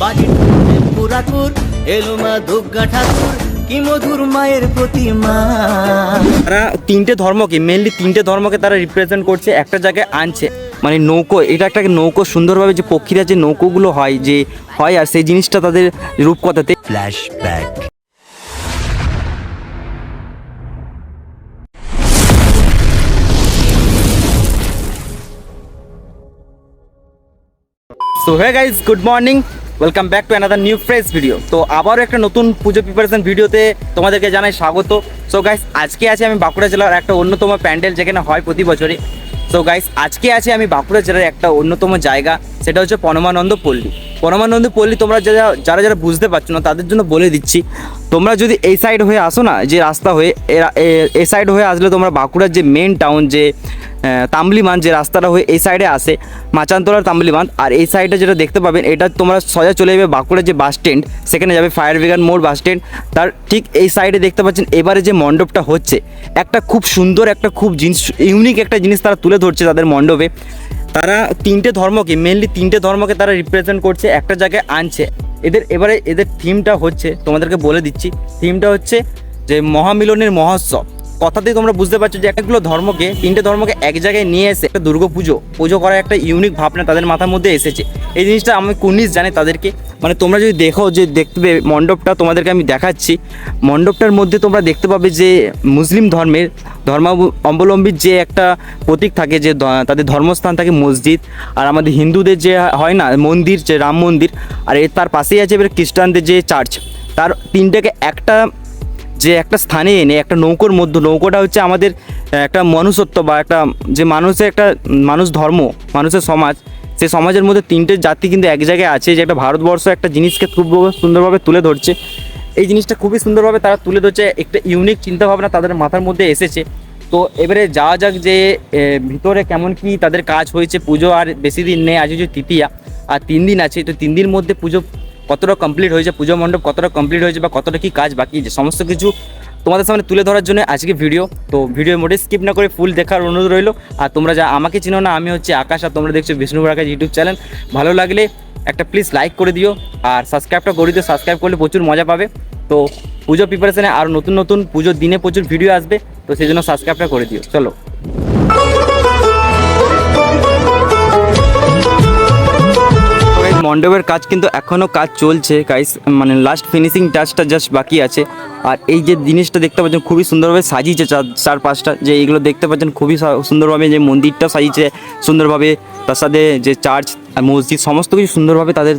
বাড়ি পুরাকুর এলো মা দুর্গা ঠাকুর কি মধুর মায়ের প্রতিমা। তারা তিনটে ধর্মকে মেনলি তিনটে ধর্মকে তারা রিপ্রেজেন্ট করছে একটা জায়গায় আনছে মানে নৌকো এটা একটা নৌকো সুন্দরভাবে যে পক্ষীরা যে নৌকোগুলো হয় যে হয় আর সেই জিনিসটা তাদের রূপকথাতে। Flashback so hey guys good morning welcome back to another new fresh video তো আবারও একটা নতুন পুজো প্রিপারেশন ভিডিওতে তোমাদেরকে জানাই স্বাগত। সো গাইস আজকে আছে আমি বাঁকুড়া জেলার একটা অন্যতম প্যান্ডেল যেখানে হয় প্রতি বছরই। সো গাইস আজকে আছে আমি বাঁকুড়া জেলার একটা অন্যতম জায়গা, সেটা হচ্ছে পরমানন্দ পল্লী। পরমানন্দ পল্লী তোমরা যারা যারা যারা বুঝতে পারছ না, তাদের জন্য বলে দিচ্ছি, তোমরা যদি এই সাইড হয়ে আসো না, যে রাস্তা হয়ে এ- সাইড হয়ে আসলে তোমরা বাঁকুড়ার যে মেন টাউন যে আহ, তাম্বলিমান যে রাস্তাটা হয়ে এই সাইডে আসে মাচানতলার তাম্বলিমান আর এই সাইডে যেটা দেখতে পাবেন এটা তোমরা সোজা চলে যাবে বাঁকুড়ার যে বাস স্ট্যান্ড সেখানে যাবে ফায়ার ব্রিগেড মোড় বাস স্ট্যান্ড তার ঠিক এই সাইডে দেখতে পাচ্ছেন এবারে যে মণ্ডপটা হচ্ছে একটা খুব সুন্দর একটা খুব জিনিস ইউনিক একটা জিনিস তারা তুলে ধরছে তাদের মণ্ডপে। তারা তিনটে ধর্মকে মেনলি তিনটে ধর্মকে তারা রিপ্রেজেন্ট করছে একটা জায়গায় আনছে। এদের এবারে এদের থিমটা হচ্ছে তোমাদেরকে বলে দিচ্ছি থিমটা হচ্ছে যে মহামিলনের মহোৎসব। কথাতেই তোমরা বুঝতে পারছ যে একগুলো ধর্মকে, তিনটে ধর্মকে এক জায়গায় নিয়ে এসে একটা দুর্গা পুজো পুজো করার একটা ইউনিক ভাবনা তাদের মাথার মধ্যে এসেছে। এই জিনিসটা আমি কুর্নিশ জানি তাদেরকে। মানে তোমরা যদি দেখো যে দেখতে মণ্ডপটা তোমাদেরকে আমি দেখাচ্ছি। মণ্ডপটার মধ্যে তোমরা দেখতে পাবে যে মুসলিম ধর্মের ধর্মাবলম্বীর যে একটা প্রতীক থাকে যে তাদের ধর্মস্থান থাকে মসজিদ, আর আমাদের হিন্দুদের যে হয় না, মন্দির, যে রাম মন্দির, আর এর তার পাশেই আছে এবার খ্রিস্টানদের যে চার্চ তার তিনটাকে একটা যে একটা স্থানে এনে, একটা নৌকোর মধ্যে, নৌকোটা হচ্ছে আমাদের একটা মনুষ্যত্ব বা একটা যে মানুষের একটা মানুষ ধর্ম, মানুষের সমাজ, সে সমাজের মধ্যে তিনটে জাতি কিন্তু এক জায়গায় আছে, যে একটা ভারতবর্ষ একটা জিনিসকে খুব সুন্দরভাবে তুলে ধরছে। এই জিনিসটা খুবই সুন্দরভাবে তারা তুলে ধরছে, একটা ইউনিক চিন্তাভাবনা তাদের মাথার মধ্যে এসেছে। তো এবারে যাওয়া যাক যে ভিতরে কেমন কি তাদের কাজ হয়েছে, পুজো আর বেশি দিন নেই, আজ হচ্ছে তৃতীয়া, আর তিন দিন আছে, তো তিন দিন মধ্যে পুজো কতটা কমপ্লিট হয়েছে পুজো মণ্ডপ, কতটা কমপ্লিট হয়েছে বা কতটা কী কাজ বাকি আছে, সমস্ত কিছু তোমাদের সামনে তুলে ধরার জন্য আজকে ভিডিও তো ভিডিও মোটে স্কিপ না করে ফুল দেখার অনুরোধ রইল। আর তোমরা যা আমাকে চিনো না, আমি হচ্ছে আকাশ, আর তোমরা দেখছ বিষ্ণুপুর আকাশ ইউটিউব চ্যানেল ভালো লাগলে একটা প্লিজ লাইক করে দিও, আর সাবস্ক্রাইবটা করে দিও সাবস্ক্রাইব করলে প্রচুর মজা পাবে। তো পুজো প্রিপারেশানে আর নতুন নতুন পুজোর দিনে প্রচুর ভিডিও আসবে, তো সেই জন্য সাবস্ক্রাইবটা করে দিও। চলো। মণ্ডপের কাজ কিন্তু এখনও কাজ চলছে গাইস মানে লাস্ট ফিনিশিং টাচটা জাস্ট বাকি আছে। আর এই যে জিনিসটা দেখতে পাচ্ছেন, খুবই সুন্দরভাবে সাজিয়েছে চার চার পাঁচটা যে এইগুলো দেখতে পাচ্ছেন, খুবই সুন্দরভাবে যে মন্দিরটা সাজিয়েছে, সুন্দরভাবে তার সাথে যে চার্চ আর মসজিদ, সমস্ত কিছু সুন্দরভাবে তাদের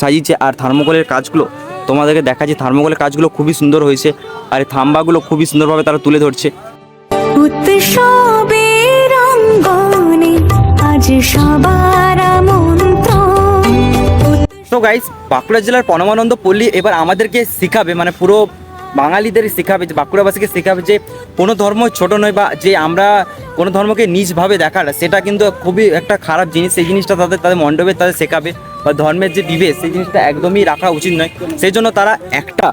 সাজিয়েছে। আর থার্মোকলের কাজগুলো তোমাদেরকে দেখা যে থার্মোকলের কাজগুলো খুবই সুন্দর হয়েছে। আর এই থাম্বাগুলো খুবই সুন্দরভাবে তারা তুলে ধরছে। সবার তো গাইস বাঁকুড়া জেলার পরমানন্দ পল্লী এবার আমাদেরকে শেখাবে মানে পুরো বাঙালিদের শেখাবে যে, বাঁকুড়াবাসীকে শেখাবে যে, কোনো ধর্ম ছোট নয় বা যে আমরা কোনো ধর্মকে নিজভাবে দেখাটা সেটা কিন্তু খুবই একটা খারাপ জিনিস। সেই জিনিসটা তাদের তাদের মণ্ডপে তাদের শেখাবে বা ধর্মের যে বিভেদ, সেই জিনিসটা একদমই রাখা উচিত নয়। সেই জন্য তারা একটা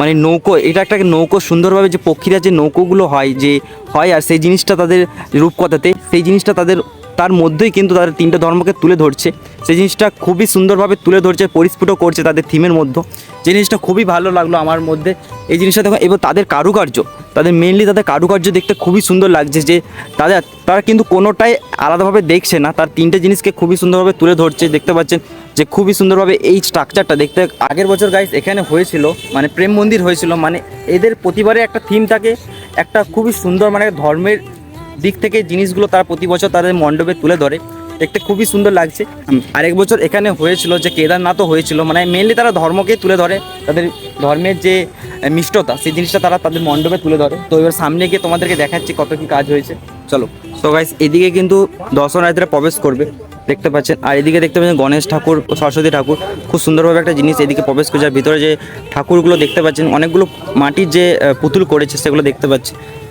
মানে নৌকো, এটা একটা নৌকো সুন্দরভাবে যে পক্ষীরা যে নৌকোগুলো হয়, যে হয় আর সেই জিনিসটা তাদের রূপকথাতে, সেই জিনিসটা তাদের তার মধ্যেই কিন্তু তাদের তিনটে ধর্মকে তুলে ধরছে। সেই জিনিসটা খুবই সুন্দরভাবে তুলে ধরছে, পরিস্ফুট করছে তাদের থিমের মধ্যে। যে জিনিসটা খুবই ভালো লাগল আমার মধ্যে। এই জিনিসটা দেখো, এবং তাদের কারুকার্য, তাদের মেনলি তাদের কারুকার্য দেখতে খুবই সুন্দর লাগছে যে তাদের, তারা কিন্তু কোনোটাই আলাদাভাবে দেখছে না। তার তিনটে জিনিসকে খুবই সুন্দরভাবে তুলে ধরছে, দেখতে পাচ্ছেন যে খুবই সুন্দরভাবে এই স্ট্রাকচারটা দেখতে। আগের বছর গাইস এখানে হয়েছিল মানে প্রেম মন্দির হয়েছিল মানে এদের প্রতিবারে একটা থিম থাকে, একটা খুবই সুন্দর মানে ধর্মের দিক থেকে জিনিসগুলো তারা প্রতি বছর তাদের মণ্ডপে তুলে ধরে। দেখতে খুবই সুন্দর লাগছে। আরেক বছর এখানে হয়েছিল যে কেদারনাথও হয়েছিল মানে মেনলি তারা ধর্মকে তুলে ধরে, তাদের ধর্মের যে মিষ্টতা, সেই জিনিসটা তারা তাদের মণ্ডপে তুলে ধরে। তো এবার সামনে গিয়ে তোমাদেরকে দেখাচ্ছি কত কি কাজ হয়েছে। চলো। তো গাইস এদিকে কিন্তু দর্শনার্থীরা প্রবেশ করবে, দেখতে পাচ্ছেন। আর এদিকে দেখতে পাচ্ছেন গণেশ ঠাকুর, সরস্বতী ঠাকুর। খুব সুন্দরভাবে একটা জিনিস এদিকে প্রবেশ করছে। আর ভিতরে যে ঠাকুরগুলো দেখতে পাচ্ছেন, অনেকগুলো মাটির যে পুতুল করেছে, সেগুলো দেখতে পাচ্ছি। মানে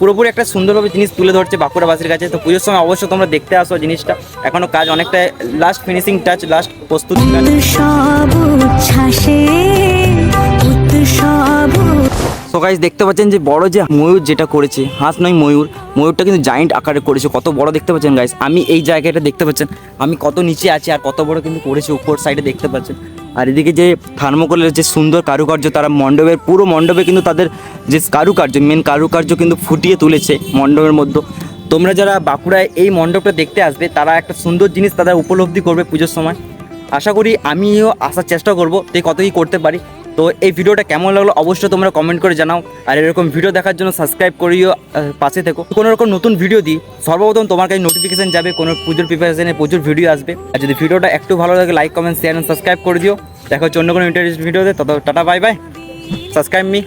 পুরোপুরি একটা সুন্দরভাবে জিনিস তুলে ধরছে বাঁকুড়াবাসীর কাছে। তো পুজোর সময় অবশ্যই তোমরা দেখতে আসো জিনিসটা। এখনও কাজ অনেকটা লাস্ট ফিনিশিং টাচ লাস্ট প্রস্তুতি সো গাইস দেখতে পাচ্ছেন যে বড় যে ময়ূর যেটা করেছে, হাঁস নয় ময়ূর, ময়ূরটা কিন্তু জায়েন্ট আকারে করেছে, কত বড় দেখতে পাচ্ছেন গাইস আমি এই জায়গাটা দেখতে পাচ্ছেন, আমি কত নিচে আছি আর কত বড় কিন্তু করেছে উপর সাইডে দেখতে পাচ্ছেন। আর এদিকে যে থার্মোকলের যে সুন্দর কারুকার্য, তারা মণ্ডপের, পুরো মণ্ডপে কিন্তু তাদের যে কারুকার্য মেন কারুকার্য কিন্তু ফুটিয়ে তুলেছে মণ্ডপের মধ্যে। তোমরা যারা বাঁকুড়ায় এই মণ্ডপটা দেখতে আসবে, তারা একটা সুন্দর জিনিস তারা উপলব্ধি করবে পুজোর সময়। আশা করি আমিও আসার চেষ্টা করব, তে কত কী করতে পারি। তো এই ভিডিওটা কেমন লাগল অবশ্যই তোমরা কমেন্ট করে জানাও। আর এরকম ভিডিও দেখার জন্য সাবস্ক্রাইব করিও পাশে থেকো। কোনো রকম নতুন ভিডিও দিই, সর্বপ্রথম তোমার কাছে নোটিফিকেশান যাবে, কোনো পুজোর প্রিপারেশনে প্রচুর ভিডিও আসবে। আর যদি ভিডিওটা একটু ভালো লাগে লাইক কমেন্ট শেয়ার এবং সাবস্ক্রাইব করে দিও। দেখা হচ্ছে অন্য কোনো ইন্টারেস্ট ভিডিওতে তত tata bye bye subscribe me